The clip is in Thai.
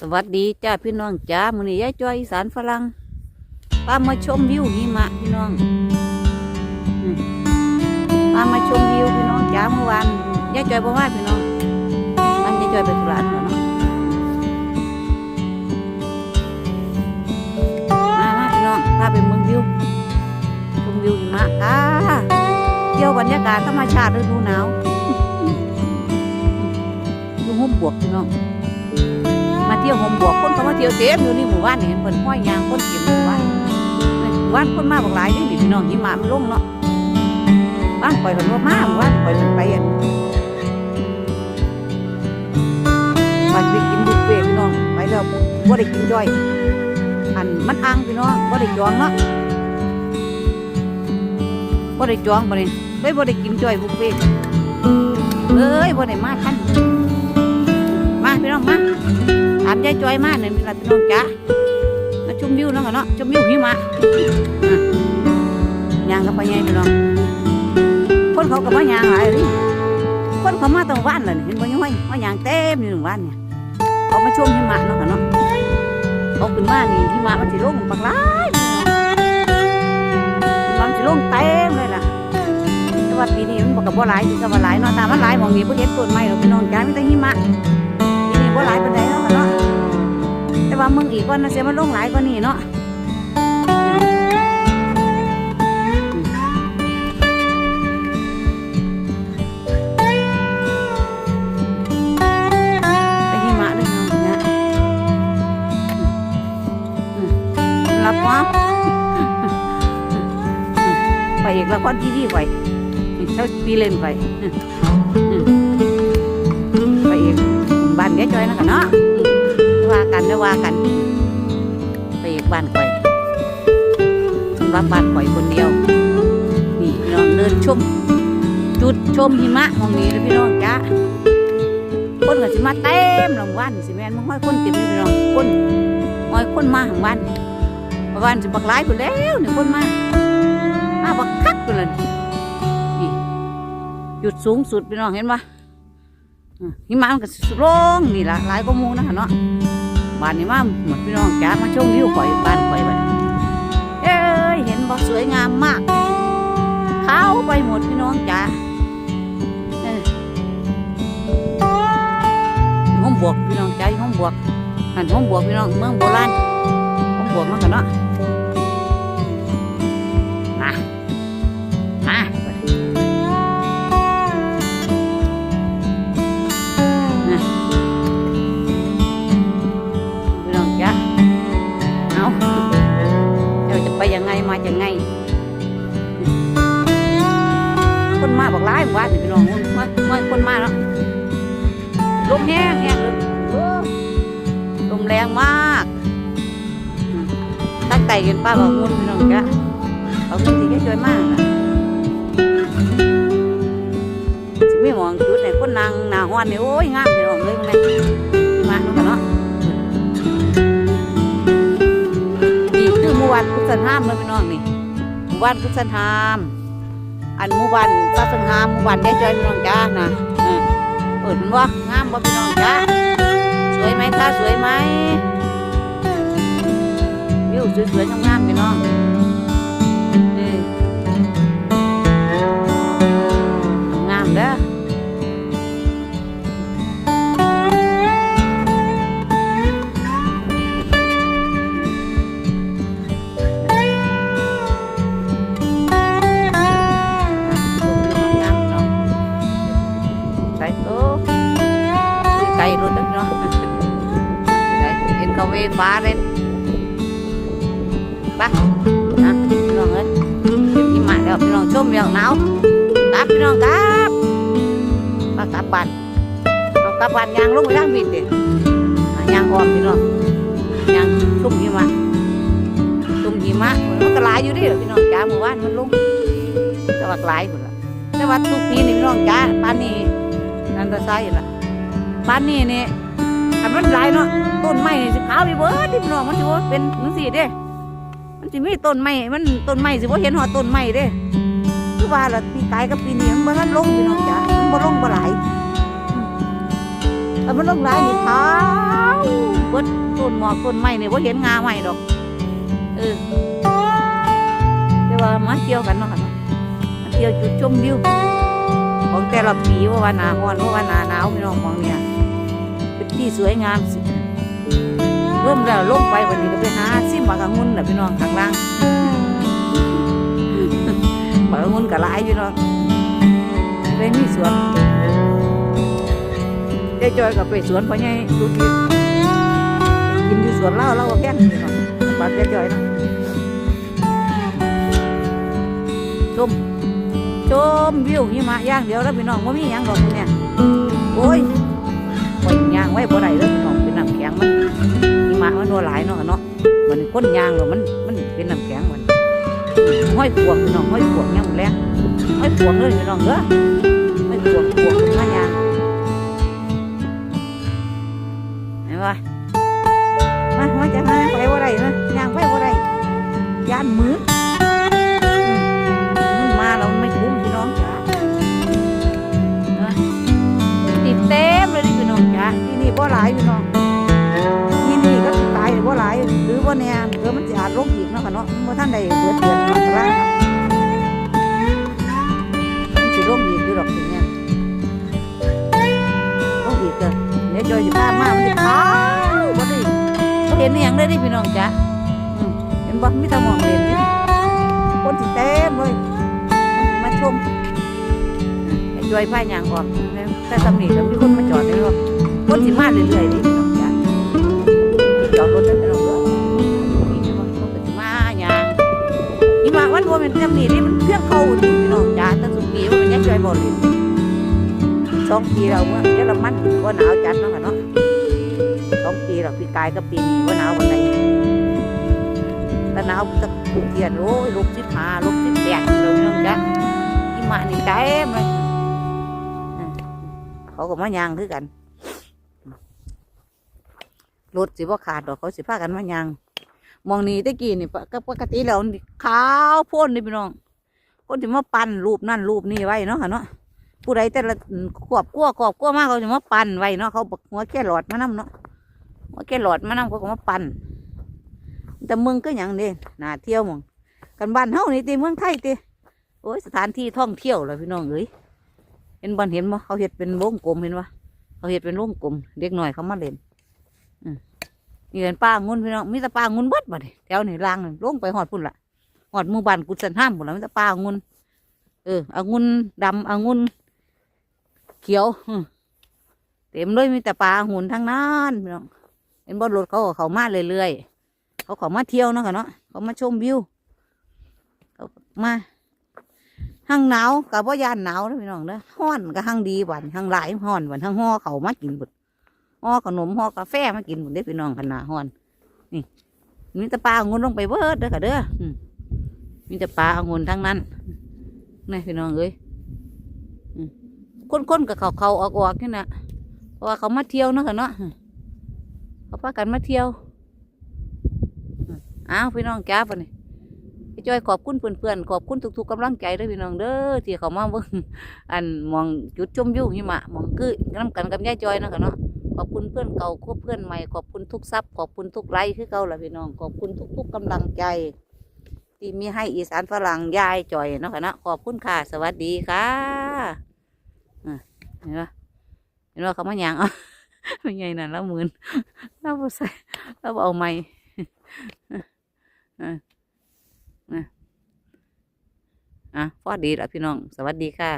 สวัสดีจ้าพี่น้องจ้ามือนี้ยายจ้อยอีสานฝรั่งพามาชมวิวหิมะพี่น้องอืมพามาชมวิวพี่น้องจ้าเมื่อวานยายจ้อยบ่มาพี่น้องมันยายจ้อยไปธุระนั่นเนาะมามาพี่น้องพาไปเมืองวิวชมวิวหิมะค่ะเที่ยวบรรยากาศธรรมชาติฤดูหนาวอยู่ห่มบวกพี่น้อง ที่ยวหมบวกคนเขามาเที่ยวเต็มอยู่นี่หมู่บ้านนี่เห็นเพิ่นห้อยยางคนเก็บหมู่บ้านหมู่บ้านคนมาบอกหลายด้นี่พี่น้องหิมะมันลงเนาะบ้านปล่อยเพิ่นว่ามาหมู่บ้านปล่อยเพิ่นไปอันไปไปกินบุฟเฟ่พี่น้องไปแล้วบ่ได้กินจ้อย อันมันอังพี่น้องบ่ได้จองเนาะบ่ได้จองบ่ได้เลยบ่ได้กินจ้อยบุฟเฟ่เอ้ยบ่ได้มาทัน พี่น้องมาถามยายจอยมากเนี่ยมีอะไรพี่น้องจ๊ะมาชมวิวเนาะค่ะเนาะชมวิวหิมะอะยางกับไปไงพี่น้องคนเขาก็มายางหลายเลยคนเขามาตั้งวันเลยเห็นบ่ยังไงมายางเต็มอยู่ตรงวันเนี่ยเขามาชมหิมะเนาะค่ะเนาะเขาขึ้นมานี่หิมะมันสิลงปักหลายพี่น้องหิมะมันสิลงเต็มเลยล่ะแต่ว่าปีนี้มันบอกกับบ่าหลายคือกับบ่หลายเนาะตามมันหลายหมองนี้บ่เห็นต้นไม้หรอกพี่น้องจ้ามีแต่หิมะ บ่หลายปานใดเนาะค่ะเนาะแต่ว่ามึงอีกวันน่ะเสียมันลงหลายกว่านี้เนาะไปหิมะเลยเนาะเนี่ยอืมรับวะไปอีกละครทีวีไปเท่าปีเล่นไป เดี๋ยวจอยนะกันเนาะว่ากันนะว่ากัน ไปอีกบ้านข่อยสำหรับบ้านข่อยคนเดียวนี่พี่น้องเดินชม จุดชมหิมะมองนี้เลยพี่น้องจ้าคนก็สิมาเต็มหลังวันสิแม่นมันห้อยคนเต็มอยู่พี่น้องคนห้อยคนมาหลังวันบางวันสิบักหลายคนแล้วหนี่คนมามาบักคักคนเลยนี่จุดสูงสุดพี่น้องเห็นปะ หิมะมันก็สุดลงนี่ละหลายกว่าหมูนะคะเนาะบ้านนี้มาเหมือนพี่น้องจ้ามาชมวิวข่อยบ้านข่อยบัดเอ้ยเห็นบ่สวยงามมากขาวไปหมดพี่น้องจ้าห้องบวกพี่น้องใจห้องบวกนั่นห้องบวกพี่น้องเมืองโบราณห้องบวกมันกันเนาะมามา มาบอกร้ายว่าสิพี่น้องมามาคนมาแล้วลมแห้งแห้งลมแรงมากตั้งใจกันป้าบอกงุนพี่น้องจ๊ะเอาคนที่ช่วยมากนะสิไม่มองจุดไหนคนนางหนาหวานนี่โอ้ยงามพี่น้องเลยมันไงมาดูกันเนาะนี่คือหมู่บ้านพุทธนามเลยพี่น้องนี่หมู่บ้านพุทธนาม อันหมู่บ้านพระสังหามหมู่บ้านยายจอยพี่น้องจ้านะเออเปิดมันว่างามบ่พี่น้องจ้าสวยไหมคะสวยไหมวิวสวยๆงามๆพี่น้องงามเด้อ ฟ้าเล่นปะนะพี่น้องเอ้ยพี่มาแล้วพี่น้องชมเรื่องหนาวกลับพี่น้องกลับมากลับบ้านเอากลับบ้านยางลงไปทางบินเด็ดยางออมพี่น้องยางชุ่มหิมะชุ่มหิมะมันก็หลายอยู่ดิพี่น้องจ้าหมู่บ้านมันลงแต่ว่าหลายคนละแต่ว่าทุกปีนี่พี่น้องจ้าบ้านนี้นั่นก็ใช่ละบ้านนี้นี่ ถ้ามันหลายเนาะต้นไม้นี่สิขาวไปเบิดที่น้องมันสิว่าเป็นจังซี่เด้ มันสิมีต้นไม้มันต้นไม้สิว่าเห็นหัวต้นไม้เด้คือว่าละปีกายกับปีนี้มันบ่ทันลงพี่น้องจ้ามันบ่ลงบ่หลายอืมแต่มันลงหลายนี่ขาวเบิดต้นหมอกต้นไม้นี่บ่เห็นงาใหม่ดอกเออแต่ว่ามาเที่ยวกันเนาะค่ะเนาะมาเที่ยวจุดชมวิวของแต่ละปีว่าว่าหนาร้อนว่าว่าหนาหนาวพี่น้องมองเนี่ย เป็นที่สวยงามสิเริ่มแล้วลงไปวันนี้ก็ไปหาซิมหมากองุ่นน่ะพี่น้องข้างล่างหมากองุ่นก็หลายพี่น้องเลยมีสวนได้จอยกับไปสวนพ่อใหญ่ดูดีกินอยู่สวนเล่าเล่าก็แพงพี่น้องบ้านได้จอยเนาะชมชมวิวหิมะอย่างเดียวแล้วพี่น้องว่ามีหยังดอกมื้อเนี่ยโอ้ย มะมันนัวหลายเนาะเนาะมันก้นยางแล้วมันมันเป็นน้ำแข็งมันห้อยขวงพี่น้องห้อยขวงยังแรงห้อยขวงเลยพี่น้องเด้อห้อยขวงขวงมายางเห็นปะมามาจะมาไปว่าไรนะยางไปว่าไรยานมืออืมมันมาเราไม่คุ้มพี่น้องจ้าติดเต็มเลยนี่พี่น้องจ้าที่นี่บ่หลายพี่น้อง ว่าแน่เดี๋ยวมันจะอาจลงอีกเนาะค่ะเนาะเมื่อท่านใดเดือดเดือดมากรามันสิลงอีกอยู่ดอกสิเนี่ยลงอีกเกินเดี๋ยวจอยจะพามามันจะขาวบ่ได้เห็นอย่างเลยนี่พี่น้องจ้าอืมเห็นบ่มีแต่หมองเห็นคนสิเต็มเลยมาชมจอยพายางออกแต่ตำหนิแล้วมีคนมาจอดเลยว่าคนสิมาเรื่อยๆนี่ ว่าวันว่ามันจำนี่นี่มันเครื่องเข้าดิพี่น้องจ้าตั้งสุปีว่ามันยังช่วยบ่เลยสองปีเราเมื่อเยอรมันว่าหนาวจัดเนาะค่ะเนาะสองปีเราปีกายกับปีนี้ว่าหนาววันไหนถ้าหนาวตะกุเทียนโอ้ยลบสิบห้าลบสิบแปดเลยพี่น้องจ้าที่มานี่เต็มเลยอืมเขาก็มายางคือกันรถสิบ่ขาดดอกเขาสิพากันมายาง มองนี้ตะกี้นี่ปก็ปกติแล้วขาวพ่นนี่พี่น้องคนที่มาปั่นรูปนั่นรูปนี่ไว้เนาะค่ะเนาะผู้ใดแต่ละขวบกลัวขวบกลัวมากเขาจะมาปั่นไว้เนาะเขาบักหัวแค่หลอดมานํเนาะหัวแค่หลอดมานํเขาก็มาปั่นแต่เมืองก็อย่างนี้น่าเที่ยวมองกันบ้านเฮานี่ตีเมืองไทยตีโอ้ยสถานที่ท่องเที่ยวเลยพี่น้องเอ้ยเห็นบ้านเห็นบ่เขาเห็ดเป็นวงกลมเห็นปะเขาเห็ดเป็นวงกลมเด็กหน่อยเขามาเล่นนี่เป็นป้างุ่นพี่น้องมีแต่ป้างุ่นเบิดบัดนี้แถวนี่ล่างนี่ลงไปหอดพุ่นละหอดหมู่บ้านกุศลห้ามพุ่นละมีแต่ป้างุ่นเอออางุ่นดำอางุ่นเขียวเต็มเลยมีแต่ปลาหุ่นทั้งนั้นพี่น้องเห็นบ่รถเขาเขามาเรื่อยๆเขาเขามาเที่ยวเนาะค่ะเนาะเขามาชมวิวเขามาห้างหนาวกับว่ายานหนาวนะพี่น้องเด้อห้อนก็ห้างดีวันห้างหลายห้อนวันห้างห่อเขามากินบุด ห่อขนมห่อกาแฟมากินหมดเด้พี่น้องขนาดฮอนนี่มีแต่ปลาองุ่นลงไปเบิดเด้อค่ะเด้อมีแต่ปลาองุ่นทั้งนั้นนี่พี่น้องเอ้ยอืมคนๆกับเขาเขาออกออกนี่นะเพราะว่าเขามาเที่ยวเนาะค่ะเนาะเขาพากันมาเที่ยวอ้าวพี่น้องจ้ปนี่พี่จอยขอบคุณเพื่อนๆขอบคุณทุกๆกำลังใจด้อพี่น้องเด้อที่เขามาเบิ่งอันมองจุดชมวิวหิมะมองคือน้ำกันกับยายจอยเนาะค่ะเนาะ ขอบคุณเพื่อนเก่าคบเพื่อนใหม่ขอบคุณทุกทรัพย์ขอบคุณทุกไลค์คือเก่าละพี่น้องขอบคุณทุกๆกำลังใจ ที่มีให้อีสานฝรั่งยายจ่อยเนาะค่ะนะขอบคุณค่ะ สวัสดีค่ะเห็นปะเห็นว่าเขามาหยางเอาไม่ใหญ่นั่นแล้วหมื่นเราบ่ใส่เราบ่เอาไม้อะอะอะพอดีละพี่น้อง สวัสดีค่ะ